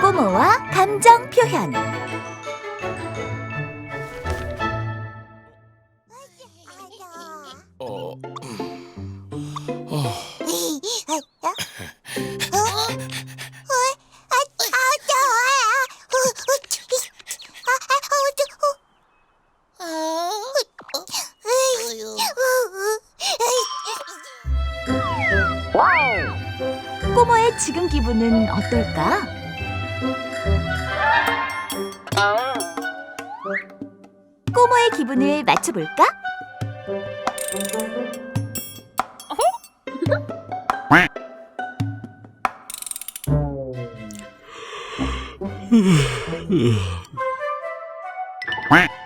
꼬모와 감정 표현. 볼까? 어?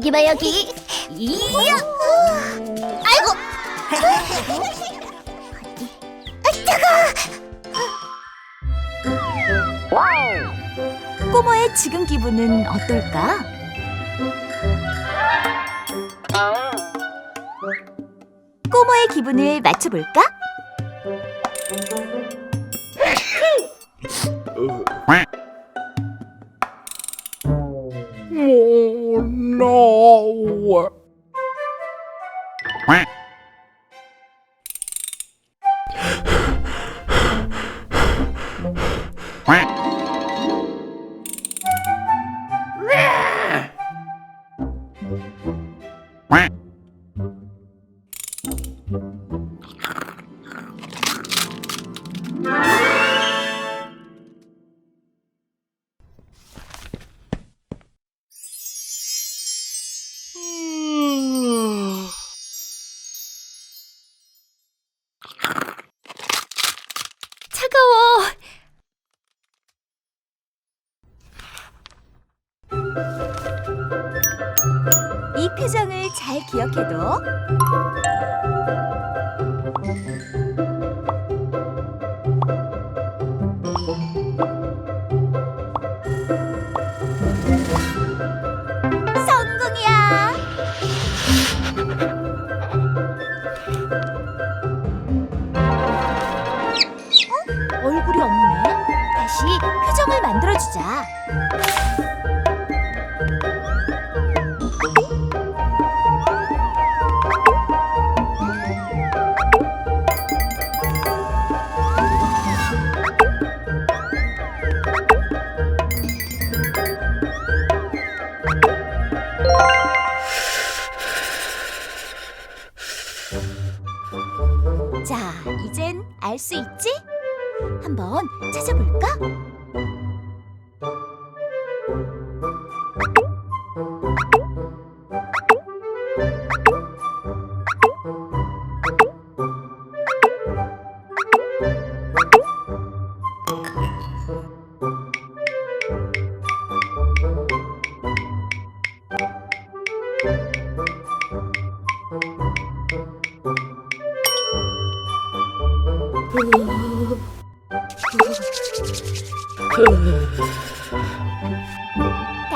여기 봐 여기. 이야. 아이고. 뜨거. 꼬모의 지금 기분은 어떨까? 꼬모의 기분을 맞춰볼까? 어. 기억해둬.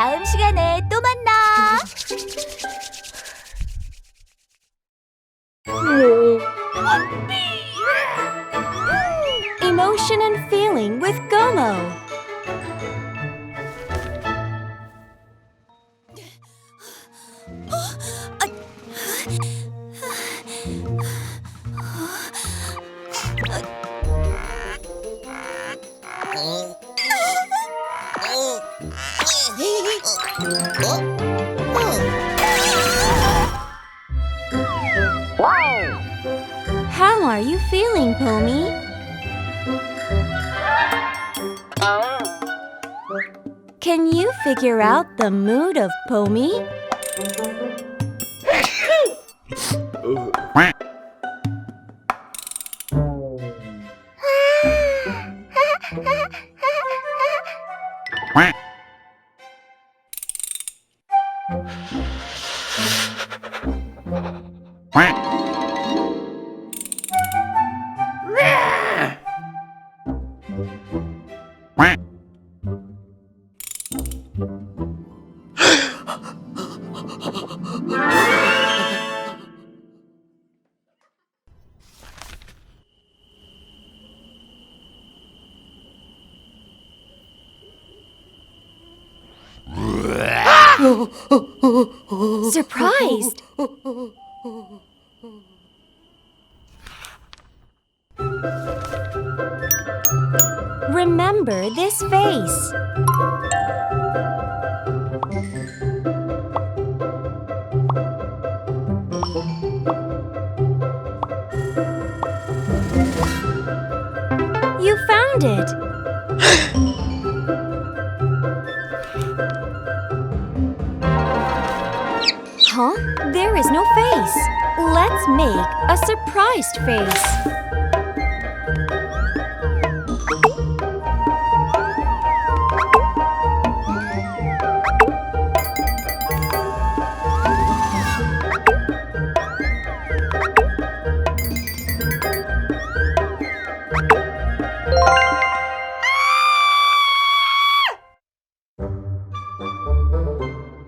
다음 시간에 또 만나. Quack. Remember this face. You found it. Make a surprised face.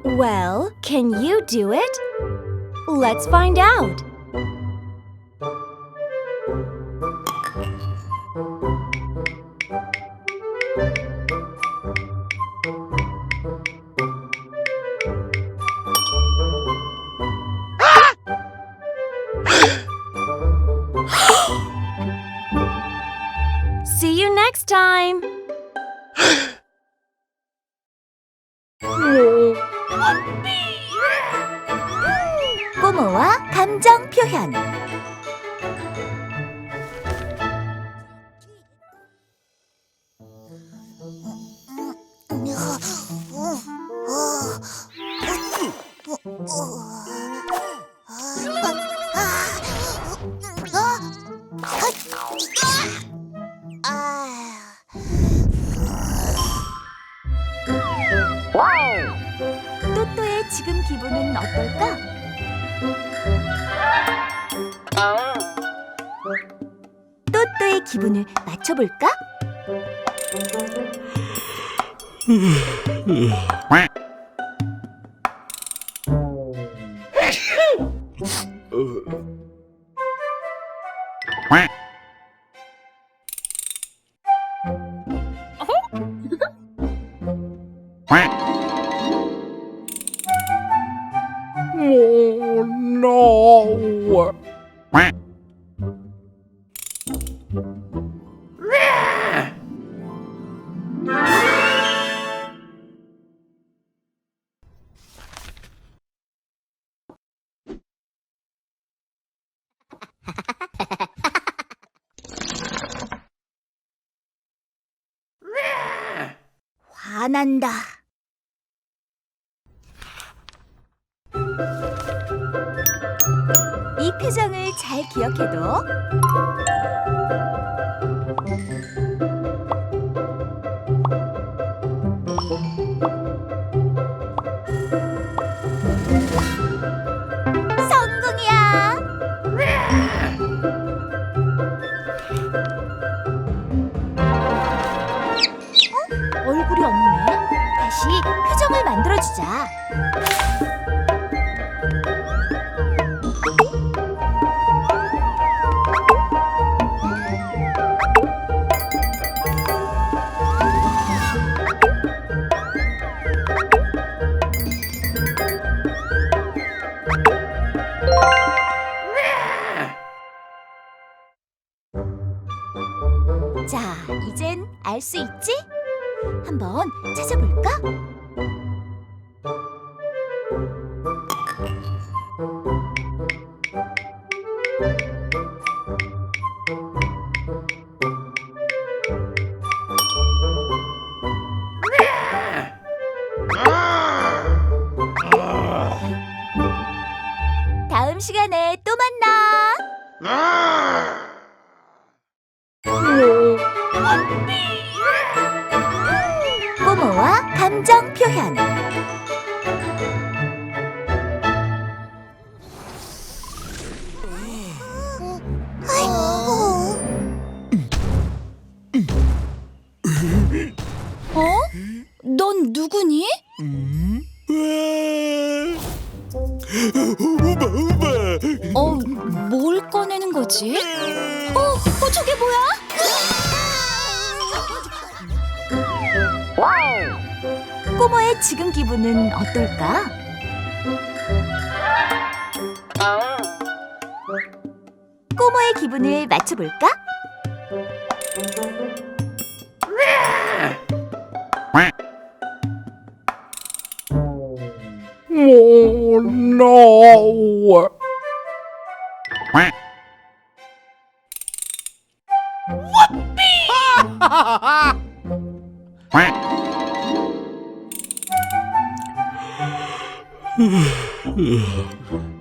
Well, can you do it? Let's find out. 또또의 지금 기분은 어떨까? 또또의 기분을 맞춰볼까? 안 한다. 이 표정을 잘 기억해도. 풀어주자. 호와 감정 표현. Oh no! Whoopee!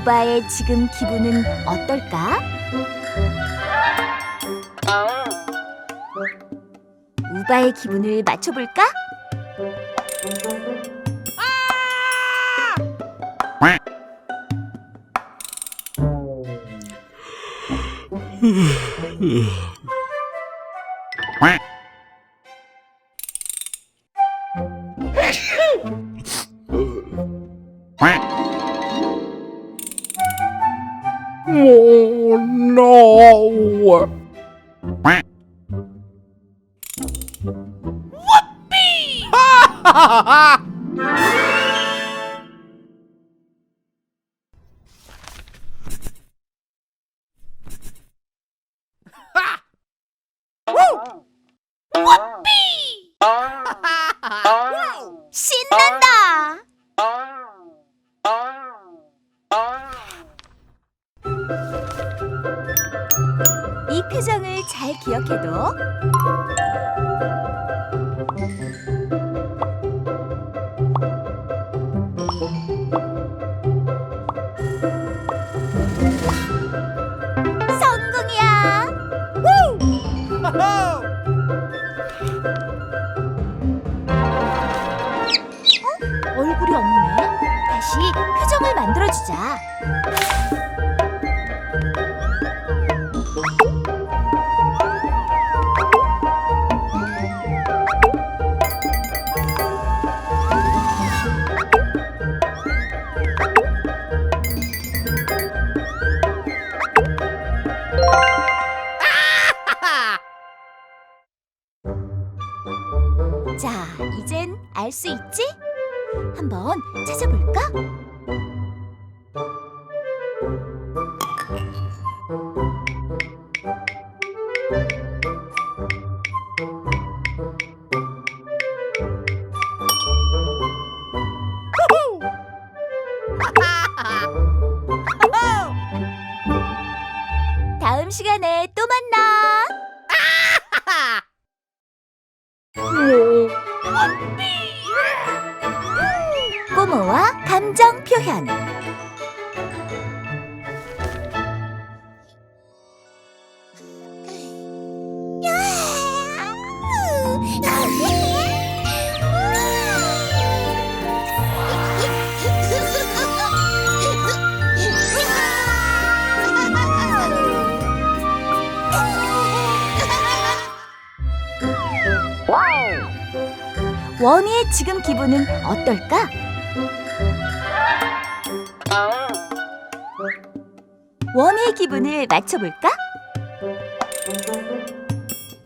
우바의 지금 기분은 어떨까? 우바의 기분을 맞춰볼까? 아! 지금 기분은 어떨까? 원희의 기분을 맞춰볼까?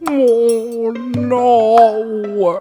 Oh no!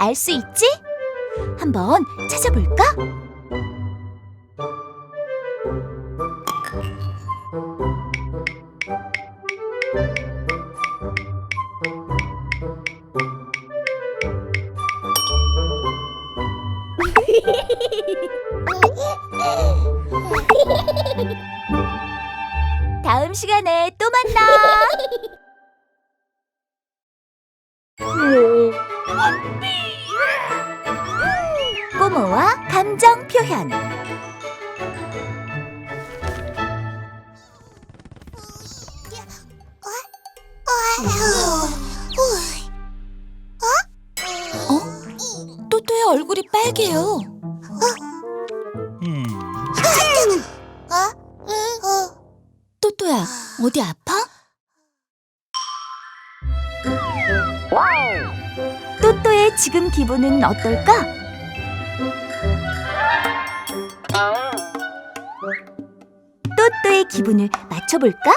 알 수 있지? 한번 찾아볼까? 다음 시간에 또 만나. 감정 표현. 어? 또또의 얼굴이 빨개요. 또또야, 어디 아파? 또또의 지금 기분은 어떨까? 또또의 기분을 맞춰볼까?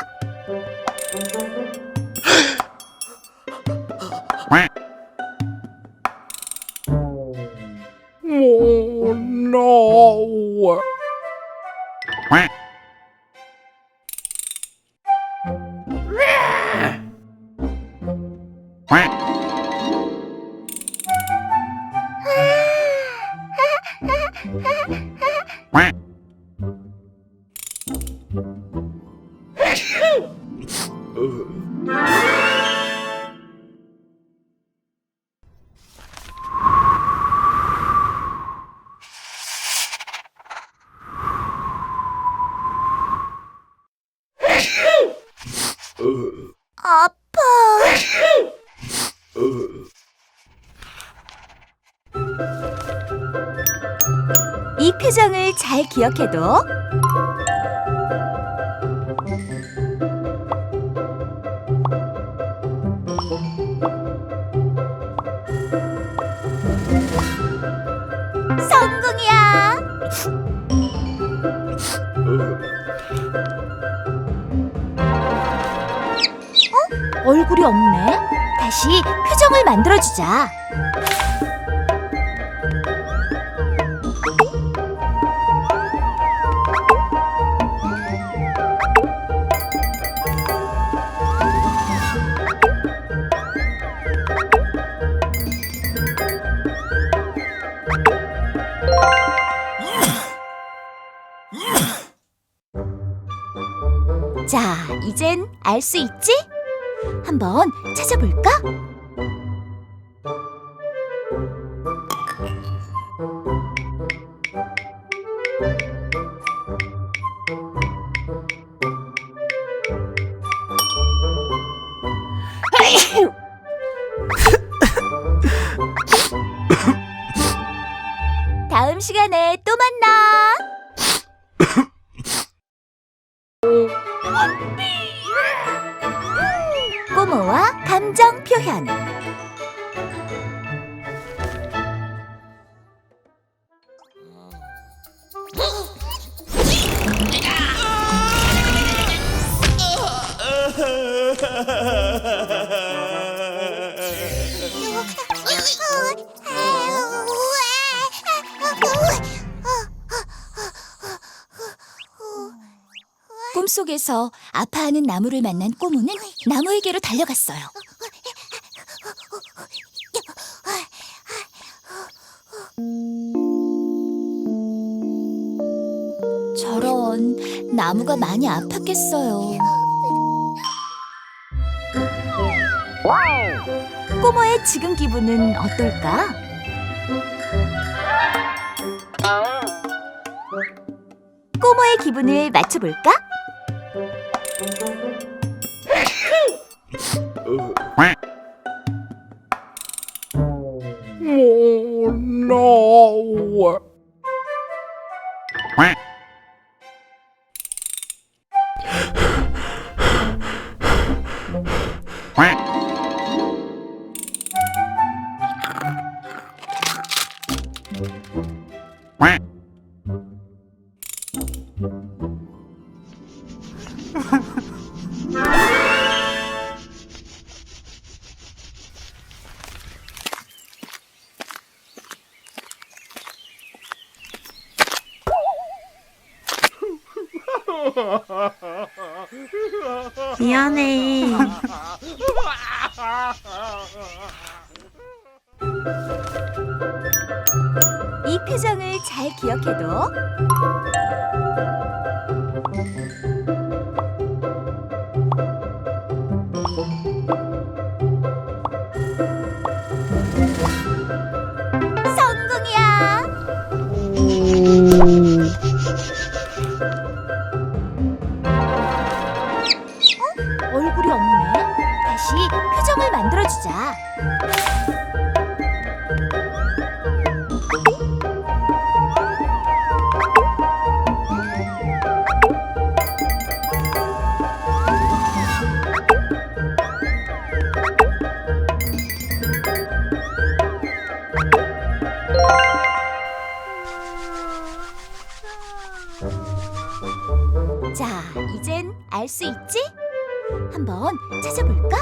아파. 이 표정을 잘 기억해도 얼굴이 없네. 다시 표정을 만들어주자. 자, 이젠 알 수 있지? 한번 찾아볼까? 꿈속에서 아파하는 나무를 만난 꼬무는 나무에게로 달려갔어요. 저런 나무가 많이 아팠겠어요. 꼬모의 지금 기분은 어떨까? 꼬모의 기분을 맞춰볼까? Oh no! 이표 한번 찾아볼까?